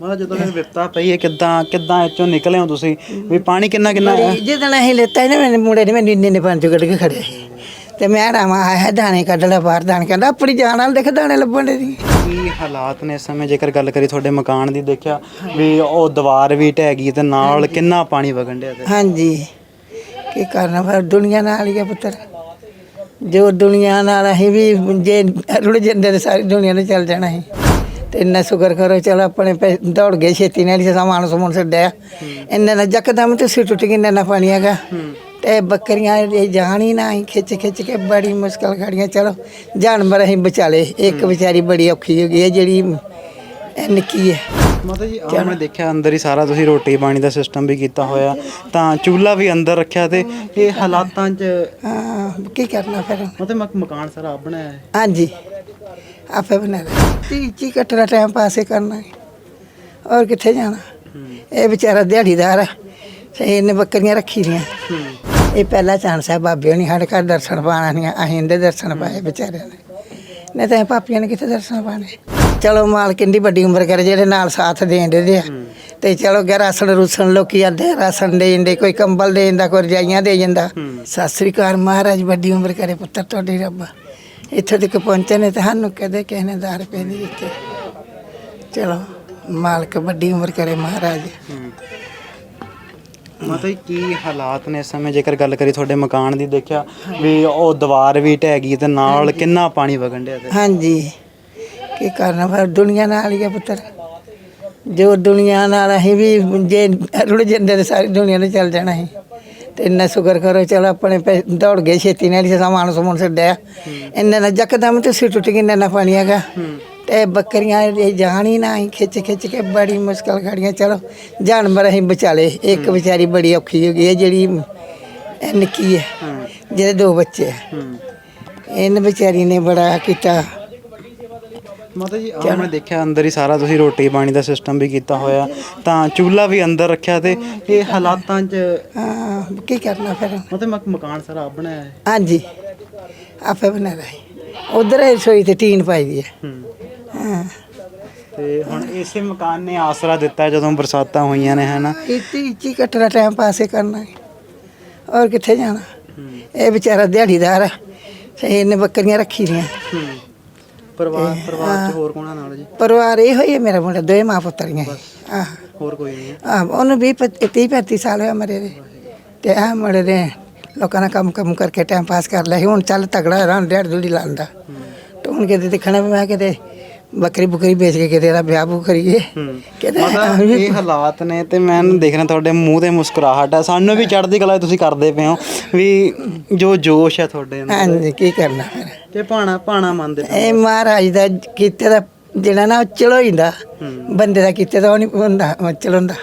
ਮਤਲਬ ਜਦੋਂ ਇਹ ਵਿਪਤਾ ਪਈ ਹੈ ਕਿੱਦਾਂ ਕਿੱਦਾਂ ਚੋਂ ਨਿਕਲੇ ਹੋ ਤੁਸੀਂ? ਵੀ ਪਾਣੀ ਕਿੰਨਾ ਕਿੰਨਾ ਹੈ? ਜਿੱਦਣ ਅਸੀਂ ਲੈਤਾ ਸੀ ਨਾ ਮੇਰੇ ਮੁੰਡੇ ਨੇ ਮੈਨੂੰ ਇੰਨੇ ਨੇ ਪੰਜ ਕੱਢ ਕੇ ਖੜਿਆ ਸੀ। ਤੇ ਮੈਂ ਰਾਮਾ ਆਇਆ ਦਾਣੇ ਕੱਢ ਲੈ ਬਾਹਰ ਦਾਣੇ ਕਹਿੰਦਾ ਆਪਣੀ ਜਾਨ ਨਾਲ ਦੇਖ ਦਾਣੇ ਲੱਭਣ ਦੇ ਦੀ ਕੀ ਹਾਲਾਤ ਨੇ ਇਸ ਸਮੇਂ? ਜੇਕਰ ਗੱਲ ਕਰੀ ਤੁਹਾਡੇ ਮਕਾਨ ਦੀ ਦੇਖਿਆ ਵੀ ਉਹ ਦੀਵਾਰ ਵੀ ਢਹਿ ਗਈ ਤੇ ਨਾਲ ਕਿੰਨਾ ਪਾਣੀ ਵਗਣ ਡਿਆ ਤੇ? ਹਾਂਜੀ। ਕੀ ਕਰਨਾ ਫਿਰ ਦੁਨੀਆ ਨਾਲ ਹੀ ਆ ਪੁੱਤਰ। ਜੋ ਦੁਨੀਆ ਨਾਲ ਅਸੀਂ ਵੀ ਜੇ ਰੁੜ ਜਾਂਦੇ ਤੇ ਸਾਰੀ ਦੁਨੀਆ ਨੇ ਚੱਲ ਜਾਣਾ ਸੀ। ਇੰਨਾ ਸ਼ੁਕਰ ਕਰੋ, ਚਲੋ ਆਪਣੇ ਪੈ- ਦੌੜ ਗਏ ਛੇਤੀ ਨਾਲ ਹੀ ਸਮਾਨ ਸਮੂਨ ਛੱਡਿਆ ਇੰਨਾ ਨਾ ਜਕਦਮ ਤੇ ਸੀ ਟੁੱਟ ਗਈ, ਇੰਨਾ ਨਾ ਪਾਣੀ ਹੈਗਾ। ਤੇ ਬੱਕਰੀਆਂ ਇਹ ਜਾਣ ਹੀ ਨਾ, ਅਸੀਂ ਖਿੱਚ ਖਿੱਚ ਕੇ ਬੜੀ ਮੁਸ਼ਕਲ ਖੜੀਆਂ, ਚਲੋ, ਜਾਨਵਰ ਅਸੀਂ ਬਚਾਲੇ ਇੱਕ ਵਿਚਾਰੀ ਬੜੀ ਔਖੀ ਹੋ ਗਈ ਹੈ, ਜਿਹੜੀ ਇਹ ਨਿੱਕੀ ਹੈ। ਮਾਤਾ ਜੀ ਆਹ ਮੈਂ ਦੇਖਿਆ ਅੰਦਰ ਹੀ ਸਾਰਾ ਤੁਸੀਂ ਰੋਟੀ ਪਾਣੀ ਦਾ ਸਿਸਟਮ ਵੀ ਕੀਤਾ ਹੋਇਆ। ਤਾਂ ਚੁੱਲ੍ਹਾ ਵੀ ਅੰਦਰ ਰੱਖਿਆ ਤੇ ਇਹ ਹਾਲਾਤਾਂ 'ਚ ਹਾਂ ਕੀ ਕਰਨਾ ਫਿਰ? ਮਤਲਬ ਮਕ- ਮਕਾਨ ਸਾਰਾ ਆਪ ਬਣਾਇਆ ਹੈ। ਹਾਂਜੀ। ਆਪੇ ਬਣਾ ਲੈ ਤੀ ਚੀ ਕੱਟਣਾ ਟਾਈਮ ਪਾਸੇ ਕਰਨਾ ਹੈ। ਔਰ ਕਿੱਥੇ ਜਾਣਾ? ਇਹ ਵਿਚਾਰਾ ਦਿਹਾੜੀਦਾਰ ਹੈ। ਤੇ ਇਹਨੇ ਬੱਕਰੀਆਂ ਰੱਖੀ ਦੀਆਂ। ਇਹ ਪਹਿਲਾ ਚਾਂਸ ਹੈ ਬਾਬੇ ਹੋਣੀ ਸਾਡੇ ਘਰ ਦਰਸ਼ਨ ਪਾਣਾ ਨਹੀਂ ਅਸੀਂ ਇਹਦੇ ਦਰਸ਼ਨ ਪਾਏ ਵਿਚਾਰਿਆਂ ਨੇ। ਨਹੀਂ ਤਾਂ ਇਹ ਪਾਪੀਆਂ ਨੇ ਕਿੱਥੇ ਦਰਸ਼ਨ ਪਾਣੇ ਚਲੋ ਮਾਲਕ ਦੀ ਵੱਡੀ ਉਮਰ ਕਰੇ ਜਿਹੜੇ ਨਾਲ ਸਾਥ ਦੇਣ ਦੇ ਆ। ਤੇ ਚਲੋ ਗੇ ਰਾਸ਼ਨ ਰੂਸਣ ਲੋਕੀ ਆਦੇ ਰਾਸ਼ਨ ਦੇਣ ਦੇ ਕੋਈ ਕੰਬਲ ਦਾ ਕੋਈ ਰਜਾਈਆਂ ਦੇ ਜਾਂਦਾ। ਸਤਿ ਸ੍ਰੀ ਅਕਾਲ ਮਹਾਰਾਜ ਵੱਡੀ ਉਮਰ ਕਰੇ ਪੁੱਤਰ ਤੁਹਾਡੀ ਰੱਬ। ਇੱਥੇ ਤੱਕ ਪਹੁੰਚੇ ਨੇ ਤੇ ਸਾਨੂੰ ਕਦੇ ਕਿਸੇ ਨੇ 10 ਰੁਪਏ ਨਹੀਂ ਦਿੱਤੇ। ਚਲੋ ਮਾਲਕ ਵੱਡੀ ਉਮਰ ਕਰੇ ਮਹਾਰਾਜ। ਮਤਲਬ ਕੀ ਹਾਲਾਤ ਨੇ ਇਸ ਸਮੇਂ? ਜੇਕਰ ਗੱਲ ਕਰੀ ਤੁਹਾਡੇ ਮਕਾਨ ਦੀ ਦੇਖਿਆ ਵੀ ਉਹ ਦੀਵਾਰ ਵੀ ਢਹਿ ਗਈ ਤੇ ਨਾਲ ਕਿੰਨਾ ਪਾਣੀ ਵਗਣ ਡਿਆ ਤੇ? ਹਾਂਜੀ। ਕੀ ਕਰਨਾ? ਫਿਰ ਦੁਨੀਆ ਨਾਲ ਹੀ ਆ ਪੁੱਤਰ। ਜੋ ਦੁਨੀਆ ਨਾਲ ਅਸੀਂ ਵੀ ਜੇ ਰੁੜ ਜਾਂਦੇ ਤੇ ਸਾਰੀ ਦੁਨੀਆ ਨੇ ਚੱਲ ਜਾਣਾ ਸੀ ਤੇ ਇੰਨਾ ਸ਼ੁਕਰ ਕਰੋ ਚਲੋ ਆਪਣੇ ਪੈ- ਦੌੜ ਗਏ ਛੇਤੀ ਨਾਲ ਹੀ ਸਮਾਨ ਸਮੂਨ ਛੱਡਿਆ ਇੰਨਾ ਨਾ ਜਕਦਮ ਤੇ ਸੀ ਟੁੱਟ ਗਈ ਇੰਨਾ ਨਾ ਪਾਣੀ ਹੈਗਾ। ਤੇ ਬੱਕਰੀਆਂ ਇਹ ਜਾਣ ਹੀ ਨਾ ਅਸੀਂ ਖਿੱਚ ਖਿੱਚ ਕੇ ਬੜੀ ਮੁਸ਼ਕਲ ਖੜੀਆਂ। ਚਲੋ ਜਾਨਵਰ ਅਸੀਂ ਬਚਾਲੇ ਇੱਕ ਵਿਚਾਰੀ ਬੜੀ ਔਖੀ ਹੋ ਗਈ ਹੈ ਜਿਹੜੀ ਇਹ ਨਿੱਕੀ ਹੈ ਜਿਹਦੇ ਦੋ ਬੱਚੇ ਹੈ। ਇਹਨ ਵਿਚਾਰੀ ਨੇ ਬੜਾ ਕੀਤਾ ਮਾਤਾ ਜੀ ਆਹ ਮੈਂ ਦੇਖਿਆ ਅੰਦਰ ਹੀ ਸਾਰਾ ਤੁਸੀਂ ਰੋਟੀ ਪਾਣੀ ਦਾ ਸਿਸਟਮ ਵੀ ਕੀਤਾ ਹੋਇਆ ਤਾਂ ਚੁੱਲ੍ਹਾ ਵੀ ਅੰਦਰ ਰੱਖਿਆ ਤੇ ਇਹ ਹਾਲਾਤਾਂ 'ਚ ਹਾਂ ਕੀ ਕਰਨਾ ਫਿਰ? ਮਤਲਬ ਮਕ- ਮਕਾਨ ਸਾਰਾ ਆਪ ਬਣਾਇਆ ਹੈ। ਹਾਂਜੀ ਆਪੇ ਬਣਾ ਲਈ ਉਧਰ ਰਸੋਈ ਤੇ ਟੀਨ ਪਾਈ ਦੀ ਹੈ। ਹੂੰ। ਹਾਂ। ਤੇ ਹੁਣ ਇਸੇ ਮਕਾਨ ਨੇ ਆਸਰਾ ਦਿੱਤਾ ਜਦੋਂ ਬਰਸਾਤਾਂ ਹੋਈਆਂ ਨੇ ਹਨਾ? ਇੱਤੀ ਇੱਚੀ ਕੱਟਣਾ ਟਾਈਮ ਪਾਸੇ ਕਰਨਾ ਹੈ। ਔਰ ਕਿੱਥੇ ਜਾਣਾ? ਇਹ ਵਿਚਾਰਾ ਦਿਹਾੜੀਦਾਰ ਹੈ। ਤੇ ਇਹਨੇ ਬੱਕਰੀਆਂ ਰੱਖੀ ਦੀਆਂ। ਹੂੰ। ਪਰਿਵਾਰ ਪਰਿਵਾਰ 'ਚ ਹੋਰ ਕੋਣਾ ਨਾਲ ਜੀ? ਪਰਿਵਾਰ ਇਹ ਹੋਈ ਹੈ ਮੇਰਾ ਮੁੰਡਾ ਦੋਏ ਮਾਂ ਪੁੱਤਰੀਆਂ ਆਹ। ਹੋਰ ਕੋਈ ਨਹੀਂ। ਹੈ ਆਹ ਉਹਨੂੰ ਵੀ 30 35 ਸਾਲ ਹੋਇਆ ਮਰੇ ਦੇ ਤੇ ਆ ਮਰੇ ਦੇ ਲੋਕਾਂ ਨਾਲ ਕੰਮ ਕੰਮ ਕਰਕੇ ਟਾਈਮ ਪਾਸ ਕਰ ਲਿਆ ਸੀ। ਹੁਣ ਚੱਲ ਤਗੜਾ ਰਾਂ ਡੇਢ ਦੂੜੀ ਲਾਉਂਦਾ ਤੇ ਹੁਣ ਕਿਤੇ ਦੇਖਣਾ ਵੀ ਮੈਂ ਕਿਤੇ ਬੱਕਰੀ ਬੁਕਰੀ ਵੇਚ ਕੇ ਕਿਤੇ ਦਾ ਵਿਆਹ ਬੂ ਕਰੀਏ। ਕਿਤੇ ਮਤਲਬ ਇਹ ਹਾਲਾਤ ਨੇ ਤੇ ਮੈਂ ਦੇਖਣਾ ਤੁਹਾਡੇ ਮੂੰਹ ਤੇ ਮੁਸਕਰਾਹਟ ਹੈ ਸਾਨੂੰ ਵੀ ਚੜ੍ਹਦੀ ਕਲਾ ਤੁਸੀਂ ਕਰਦੇ ਪਏ ਹੋ ਵੀ ਜੋ ਜੋਸ਼ ਹੈ ਤੁਹਾਡੇ ਅੰਦਰ। ਹਾਂਜੀ ਕੀ ਕਰਨਾ ਫਿਰ? ਤੇ ਭਾਣਾ ਭਾਣਾ ਮੰਨਦੇ। ਇਹ ਮਹਾਰਾਜ ਦਾ ਕੀਤੇ ਦਾ ਜਿਹੜਾ ਨਾ ਉਹ ਚਲੋਈਂਦਾ। ਬੰਦੇ ਦਾ ਕੀਤੇ ਦਾ ਉਹ ਨਹੀਂ ਹੁੰਦਾ ਉਹ ਚਲਾਉਂਦਾ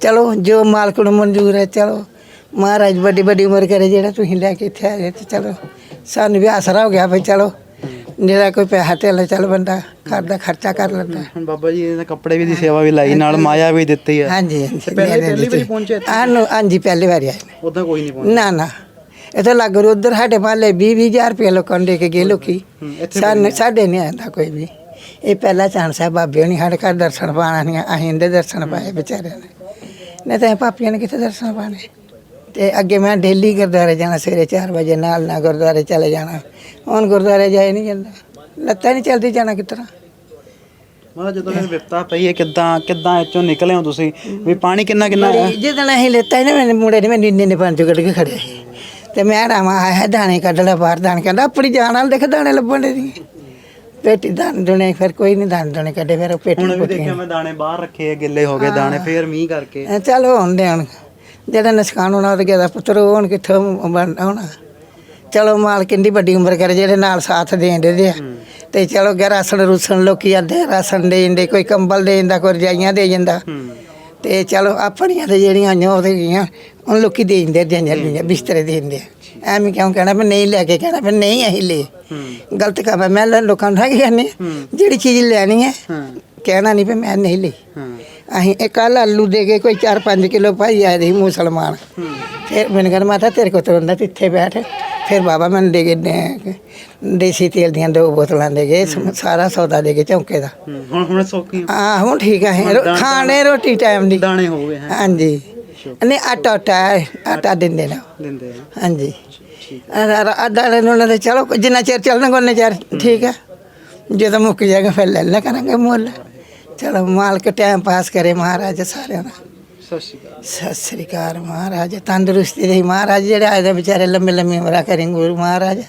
ਚਲੋ ਜੋ ਮਾਲਕ ਨੂੰ ਮਨਜ਼ੂਰ ਹੈ ਚਲੋ। ਮਹਾਰਾਜ ਵੱਡੀ ਵੱਡੀ ਉਮਰ ਕਰੇ ਜਿਹੜਾ ਤੁਸੀਂ ਲੈ ਕੇ ਇੱਥੇ ਆਏ ਤੇ ਚਲੋ। ਸਾਨੂੰ ਵੀ ਆਸਰਾ ਹੋ ਗਿਆ ਵੀ ਚਲੋ। ਜਿਹੜਾ ਕੋਈ ਪੈਸਾ ਤੇ ਚੱਲ ਬੰਦਾ ਘਰ ਦਾ ਖਰਚਾ ਕਰ ਲੈਂਦਾ। ਹੁਣ ਬਾਬਾ ਜੀ ਇਹਦੇ ਕੱਪੜੇ ਵੀ ਦੀ ਸੇਵਾ ਵੀ ਲਾਈ ਨਾਲ ਮਾਇਆ ਵੀ ਦਿੱਤੀ ਹੈ ਹਾਂਜੀ ਹਾਂਜੀ। ਪਹਿਲੇ ਪਹਿਲੀ ਵਾਰੀ ਪਹੁੰਚੇ ਇੱਥੇ? ਆਨੂੰ ਹਾਂਜੀ ਪਹਿਲੀ ਵਾਰੀ ਆਏ ਨੇ। ਉਦਾਂ ਕੋਈ ਨਹੀਂ ਪਹੁੰਚਿਆ? ਨਾ ਨਾ। ਇੱਥੇ ਲੱਗ ਰੂ ਉਧਰ ਸਾਡੇ ਮਾਲੇ 20 20000 ਰੁਪਏ ਲੋਕਾਂ ਨੂੰ ਦੇ ਕੇ ਗਏ ਲੋਕੀ। ਹੂੰ, ਸਾਨੂੰ ਸਾਡੇ ਨਹੀਂ ਆਂਦਾ ਕੋਈ ਵੀ। ਇਹ ਪਹਿਲਾ ਚਾਂਸ ਹੈ ਬਾਬੇ ਹੋਣੀ ਸਾਡੇ ਘਰ ਦਰਸ਼ਨ ਪਾਣਾ ਨਹੀਂ ਅਸੀਂ ਇਹਦੇ ਦਰਸ਼ਨ ਪਾਏ ਵਿਚਾਰਿਆਂ ਨੇ। ਨਹੀਂ ਤਾਂ ਇਹ ਪਾਪੀਆਂ ਨੇ ਕਿੱਥੇ ਦਰਸ਼ਨ ਪਾਣੇ ਤੇ ਅੱਗੇ ਮੈਂ ਡੇਲੀ ਗੁਰਦੁਆਰੇ ਜਾਣਾ ਸਵੇਰੇ 4 ਵਜੇ ਨਾਲ ਨਾਲ ਗੁਰਦੁਆਰੇ ਚਲੇ ਜਾਣਾ। ਹੁਣ ਗੁਰਦੁਆਰੇ ਜਾਏ ਨਹੀਂ ਜਾਂਦਾ। ਲੱਤਾਂ ਨਹੀਂ ਚੱਲਦੀ ਜਾਣਾ ਕਿਤਰਾ। ਮਤਲਬ ਜਦੋਂ ਇਹ ਵਿਪਤਾ ਪਈ ਹੈ ਕਿੱਦਾਂ ਕਿੱਦਾਂ ਚੋਂ ਨਿਕਲੇ ਹੋ ਤੁਸੀਂ? ਵੀ ਪਾਣੀ ਕਿੰਨਾ ਕਿੰਨਾ ਹੈ? ਜਿੱਦਣ ਅਸੀਂ ਲੈਤਾ ਸੀ ਨਾ ਮੇਰੇ ਮੁੰਡੇ ਨੇ ਮੈਨੂੰ ਇੰਨੇ ਨੇ ਪੰਜ ਕੱਢ ਕੇ ਖੜਿਆ ਤੇ ਮੈਂ ਰਾਮਾ ਆਇਆ ਦਾਣੇ ਕੱਢ ਲੈ ਬਾਹਰ ਦਾਣੇ ਕਹਿੰਦਾ ਆਪਣੀ ਜਾਨ ਨਾਲ ਦੇਖ ਦਾਣੇ ਲੱਭਣ ਦੇ ਦੀ ਪੇਟੀ ਦਾਣੇ ਦੁਨੇ ਫਿਰ ਕੋਈ ਨਹੀਂ ਦਾਣੇ ਦੁਨੇ ਕੱਢੇ ਫਿਰ ਪੇਟੀ ਹੁਣ ਵੀ ਦੇਖਿਆ ਮੈਂ ਦਾਣੇ ਬਾਹਰ ਰੱਖੇ ਗਿੱਲੇ ਹੋ ਗਏ ਦਾਣੇ ਫੇਰ ਮੀਂਹ ਕਰਕੇ। ਚੱਲ ਹੋਣ ਦੇ ਹੁਣ। ਜਿਹੜਾ ਨੁਕਸਾਨ ਹੋਣਾ, ਉਹਦੇ ਦਾ ਪੁੱਤਰ ਉਹ ਕਿੱਥੋਂ ਬਣ ਹੋਣਾ। ਚਲੋ ਮਾਲ ਕਿੰਨੀ ਵੱਡੀ ਉਮਰ ਕਰੇ, ਜਿਹੜੇ ਨਾਲ ਸਾਥ ਦੇਣ ਦੇ ਆ। ਤੇ ਚਲੋ ਗੇ ਰਾਸ਼ਨ ਰੂਸਣ ਲੋਕੀ ਆਦੇ ਰਾਸ਼ਨ ਦੇ ਦੇ ਕੋਈ ਕੰਬਲ ਦੇ ਦਾ ਕੋਈ ਰਜਾਈਆਂ ਦੇ ਜਾਂਦਾ। ਹੂੰ ਤੇ ਚਲੋ ਆਪਣੀਆਂ ਤੇ ਜਿਹੜੀਆਂ ਆਈਆਂ, ਉਹ ਤੇ ਗਈਆਂ, ਹੁਣ ਲੋਕੀ ਦੇ ਦਿੰਦੇ ਰਜਾਈਆਂ ਲਈਆਂ ਬਿਸਤਰੇ ਦੇ ਦਿੰਦੇ ਆ। ਐਵੇਂ ਕਿਉਂ ਕਹਿਣਾ ਵੀ ਨਹੀਂ ਲੈ ਕੇ ਕਹਿਣਾ ਵੀ ਨਹੀਂ ਅਸੀਂ ਲੈ ਗਲਤ ਕੰਮ ਹੈ, ਮੈਂ ਲੋਕਾਂ ਨੂੰ ਠੱਗ ਜਾਂਦੇ ਜਿਹੜੀ ਚੀਜ਼ ਲੈਣੀ ਹੈ, ਕਹਿਣਾ ਨਹੀਂ ਵੀ ਮੈਂ ਨਹੀਂ ਲਈ। ਅਸੀਂ ਇਹ ਕੱਲ ਆਲੂ ਦੇ ਕੇ ਕੋਈ 4-5 ਕਿਲੋ ਭਾਈ ਆਏ ਦੇ ਸੀ ਮੁਸਲਮਾਨ। ਫਿਰ ਮੈਨੂੰ ਕਹਿੰਦਾ ਮਾਤਾ ਤੇਰੇ ਕੋਲ ਤੁਰੰਦਾ ਇੱਥੇ ਬੈਠ। ਫਿਰ ਬਾਬਾ ਮੈਨੂੰ ਦੇ ਗਏ ਨੇ- ਦੇਸੀ ਤੇਲ ਦੀਆਂ ਦੋ ਬੋਤਲਾਂ ਦੇ ਗਏ ਸਾਰਾ ਸੌਦਾ ਦੇ ਗਏ ਚੌਂਕੇ ਦਾ। ਹੁਣ ਹੁਣ ਸੌਖੀ ਹੋ? ਹੁਣ ਠੀਕ ਹੈ ਦਾਣੇ- ਖਾਣੇ ਰੋਟੀ ਟਾਈਮ ਦੀ। ਦਾਣੇ ਹੋ ਗਏ ਹੈ। ਹਾਂਜੀ। ਨਹੀਂ ਆਟਾ ਆਟਾ ਆਟਾ ਦਿੰਦੇ ਨੇ। ਦਿੰਦੇ ਆ। ਹਾਂਜੀ। ਅੱਧਾ ਨੂੰ ਦੇ ਚਲੋ ਜਿੰਨਾ ਚਿਰ ਚੱਲਣਾ ਉਹਨੇ ਚਿਰ। ਠੀਕ ਹੈ ਜਦੋਂ ਮੁੱਕ ਜਾਏਗਾ ਫਿਰ ਲੈ ਲਿਆ ਕਰਾਂਗੇ ਮੁੱਲ। ਚਲੋ ਮਾਲਕ ਟਾਈਮ ਪਾਸ ਕਰੇ ਮਹਾਰਾਜ ਸਾਰਿਆਂ ਦਾ। ਸਤਿ ਸ਼੍ਰੀ ਅਕਾਲ। ਸਤਿ ਸ੍ਰੀ ਅਕਾਲ ਮਹਾਰਾਜ ਤੰਦਰੁਸਤੀ ਦੇ ਮਹਾਰਾਜ ਜਿਹੜੇ ਆਏ ਦੇ ਵਿਚਾਰੇ ਲੰਮੇ ਲੰਮੇ ਉਮਰਾਂ ਕਰੇ ਗੁਰੂ ਮਹਾਰਾਜ।